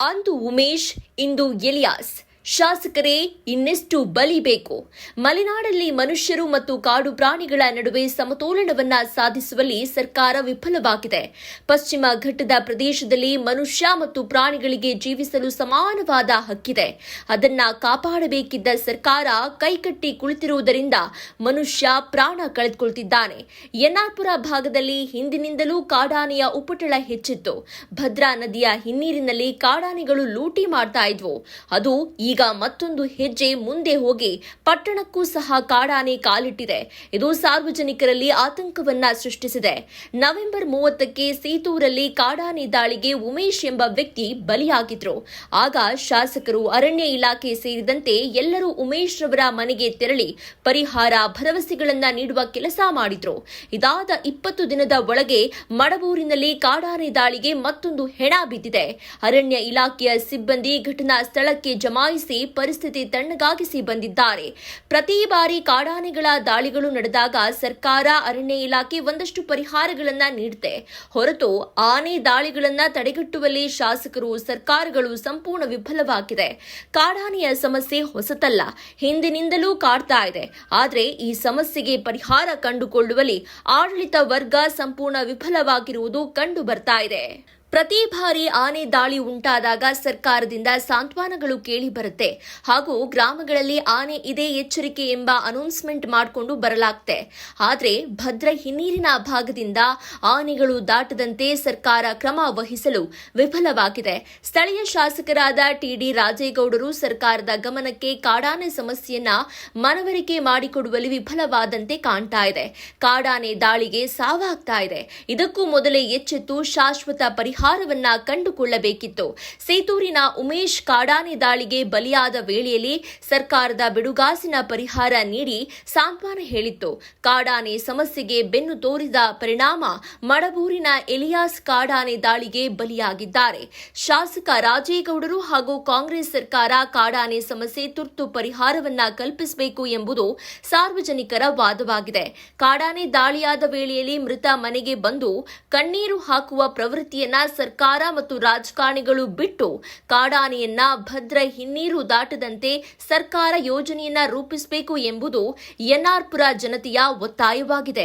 ಅಂದು ಉಮೇಶ್ ಇಂದು ಎಲಿಯಾಸ್. ಶಾಸಕರೇ, ಇನ್ನೆಷ್ಟು ಬಲಿ ಬೇಕು? ಮಲೆನಾಡಲ್ಲಿ ಮನುಷ್ಯರು ಮತ್ತು ಕಾಡು ಪ್ರಾಣಿಗಳ ನಡುವೆ ಸಮತೋಲನವನ್ನ ಸಾಧಿಸುವಲ್ಲಿ ಸರ್ಕಾರ ವಿಫಲವಾಗಿದೆ. ಪಶ್ಚಿಮ ಘಟ್ಟದ ಪ್ರದೇಶದಲ್ಲಿ ಮನುಷ್ಯ ಮತ್ತು ಪ್ರಾಣಿಗಳಿಗೆ ಜೀವಿಸಲು ಸಮಾನವಾದ ಹಕ್ಕಿದೆ. ಅದನ್ನ ಕಾಪಾಡಬೇಕಿದ್ದ ಸರ್ಕಾರ ಕೈಕಟ್ಟಿ ಕುಳಿತಿರುವುದರಿಂದ ಮನುಷ್ಯ ಪ್ರಾಣ ಕಳೆದುಕೊಳ್ತಿದ್ದಾನೆ. ಎನ್ಆರ್ಪುರ ಭಾಗದಲ್ಲಿ ಹಿಂದಿನಿಂದಲೂ ಕಾಡಾನೆಯ ಉಪಟಳ ಹೆಚ್ಚಿತ್ತು. ಭದ್ರಾ ನದಿಯ ಹಿನ್ನೀರಿನಲ್ಲಿ ಕಾಡಾನೆಗಳು ಲೂಟಿ ಮಾಡ್ತಾ ಇದ್ವು. ಅದು ಈಗ ಮತ್ತೊಂದು ಹೆಜ್ಜೆ ಮುಂದೆ ಹೋಗಿ ಪಟ್ಟಣಕ್ಕೂ ಸಹ ಕಾಡಾನೆ ಕಾಲಿಟ್ಟಿದೆ. ಇದು ಸಾರ್ವಜನಿಕರಲ್ಲಿ ಆತಂಕವನ್ನ ಸೃಷ್ಟಿಸಿದೆ. ನವೆಂಬರ್ ಮೂವತ್ತಕ್ಕೆ ಸೀತೂರಲ್ಲಿ ಕಾಡಾನೆ ದಾಳಿಗೆ ಉಮೇಶ್ ಎಂಬ ವ್ಯಕ್ತಿ ಬಲಿಯಾಗಿದ್ರು. ಆಗ ಶಾಸಕರು ಅರಣ್ಯ ಇಲಾಖೆ ಸೇರಿದಂತೆ ಎಲ್ಲರೂ ಉಮೇಶ್ ರವರ ಮನೆಗೆ ತೆರಳಿ ಪರಿಹಾರ ಭರವಸೆಗಳನ್ನ ನೀಡುವ ಕೆಲಸ ಮಾಡಿದ್ರು. ಇದಾದ ಇಪ್ಪತ್ತು ದಿನದ ಒಳಗೆ ಮಡಬೂರಿನಲ್ಲಿ ಕಾಡಾನೆ ದಾಳಿಗೆ ಮತ್ತೊಂದು ಹೆಣ ಬಿದ್ದಿದೆ. ಅರಣ್ಯ ಇಲಾಖೆಯ ಸಿಬ್ಬಂದಿ ಘಟನಾ ಸ್ಥಳಕ್ಕೆ ಜಮಾಯಿಸಿ ಪರಿಸ್ಥಿತಿ ತಣ್ಣಗಾಗಿಸಿ ಬಂದಿದ್ದಾರೆ. ಪ್ರತಿ ಬಾರಿ ಕಾಡಾನೆಗಳ ದಾಳಿಗಳು ನಡೆದಾಗ ಸರ್ಕಾರ ಅರಣ್ಯ ಇಲಾಖೆ ಒಂದಷ್ಟು ಪರಿಹಾರಗಳನ್ನ ನೀಡುತ್ತೆ ಹೊರತು ಆನೆ ದಾಳಿಗಳನ್ನ ತಡೆಗಟ್ಟುವಲ್ಲಿ ಶಾಸಕರು, ಸರ್ಕಾರಗಳು ಸಂಪೂರ್ಣ ವಿಫಲವಾಗಿದೆ. ಕಾಡಾನೆಯ ಸಮಸ್ಯೆ ಹೊಸತಲ್ಲ, ಹಿಂದಿನಿಂದಲೂ ಕಾಡ್ತಾ ಇದೆ. ಆದರೆ ಈ ಸಮಸ್ಯೆಗೆ ಪರಿಹಾರ ಕಂಡುಕೊಳ್ಳುವಲ್ಲಿ ಆಡಳಿತ ವರ್ಗ ಸಂಪೂರ್ಣ ವಿಫಲವಾಗಿರುವುದು ಕಂಡು ಬರ್ತಾ ಇದೆ. ಪ್ರತಿ ಬಾರಿ ಆನೆ ದಾಳಿ ಉಂಟಾದಾಗ ಸರ್ಕಾರದಿಂದ ಸಾಂತ್ವನಗಳು ಕೇಳಿ ಬರುತ್ತೆ. ಹಾಗೂ ಗ್ರಾಮಗಳಲ್ಲಿ ಆನೆ ಇದೆ ಎಚ್ಚರಿಕೆ ಎಂಬ ಅನೌನ್ಸ್ಮೆಂಟ್ ಮಾಡಿಕೊಂಡು ಬರಲಾಗ್ತೆ. ಆದರೆ ಭದ್ರ ಹಿನ್ನೀರಿನ ಭಾಗದಿಂದ ಆನೆಗಳು ದಾಟದಂತೆ ಸರ್ಕಾರ ಕ್ರಮ ವಹಿಸಲು ವಿಫಲವಾಗಿದೆ. ಸ್ಥಳೀಯ ಶಾಸಕರಾದ ಟಿಡಿ ರಾಜೇಗೌಡರು ಸರ್ಕಾರದ ಗಮನಕ್ಕೆ ಕಾಡಾನೆ ಸಮಸ್ಯೆಯನ್ನ ಮನವರಿಕೆ ಮಾಡಿಕೊಡುವಲ್ಲಿ ವಿಫಲವಾದಂತೆ ಕಾಣ್ತಾ ಇದೆ. ಕಾಡಾನೆ ದಾಳಿಗೆ ಸಾವಾಗ್ತಾ ಇದೆ. ಇದಕ್ಕೂ ಮೊದಲೇ ಎಚ್ಚೆತ್ತು ಶಾಶ್ವತ ಪರಿಹಾರವನ್ನ ಕಂಡುಕೊಳ್ಳಬೇಕಿತ್ತು. ಸೇತೂರಿನ ಉಮೇಶ್ ಕಾಡಾನೆ ದಾಳಿಗೆ ಬಲಿಯಾದ ವೇಳೆಯಲ್ಲಿ ಸರ್ಕಾರದ ಬಿಡುಗಾಸಿನ ಪರಿಹಾರ ನೀಡಿ ಸಾಂತ್ವನ ಹೇಳಿತ್ತು. ಕಾಡಾನೆ ಸಮಸ್ಯೆಗೆ ಬೆನ್ನು ತೋರಿದ ಪರಿಣಾಮ ಮಡಬೂರಿನ ಎಲಿಯಾಸ್ ಕಾಡಾನೆ ದಾಳಿಗೆ ಬಲಿಯಾಗಿದ್ದಾರೆ. ಶಾಸಕ ರಾಜೇಗೌಡರು ಹಾಗೂ ಕಾಂಗ್ರೆಸ್ ಸರ್ಕಾರ ಕಾಡಾನೆ ಸಮಸ್ಯೆ ತುರ್ತು ಪರಿಹಾರವನ್ನ ಕಲ್ಪಿಸಬೇಕು ಎಂಬುದು ಸಾರ್ವಜನಿಕರ ವಾದವಾಗಿದೆ. ಕಾಡಾನೆ ದಾಳಿಯಾದ ವೇಳೆಯಲ್ಲಿ ಮೃತ ಮನೆಗೆ ಬಂದು ಕಣ್ಣೀರು ಹಾಕುವ ಪ್ರವೃತ್ತಿಯನ್ನ ಸರ್ಕಾರ ಮತ್ತು ರಾಜಕಾರಣಿಗಳು ಬಿಟ್ಟು ಕಾಡಾನೆಯನ್ನ ಭದ್ರ ಹಿನ್ನೀರು ದಾಟದಂತೆ ಸರ್ಕಾರ ಯೋಜನೆಯನ್ನ ರೂಪಿಸಬೇಕು ಎಂಬುದು ಎನ್ಆರ್ಪುರ ಜನತೆಯ ಒತ್ತಾಯವಾಗಿದೆ.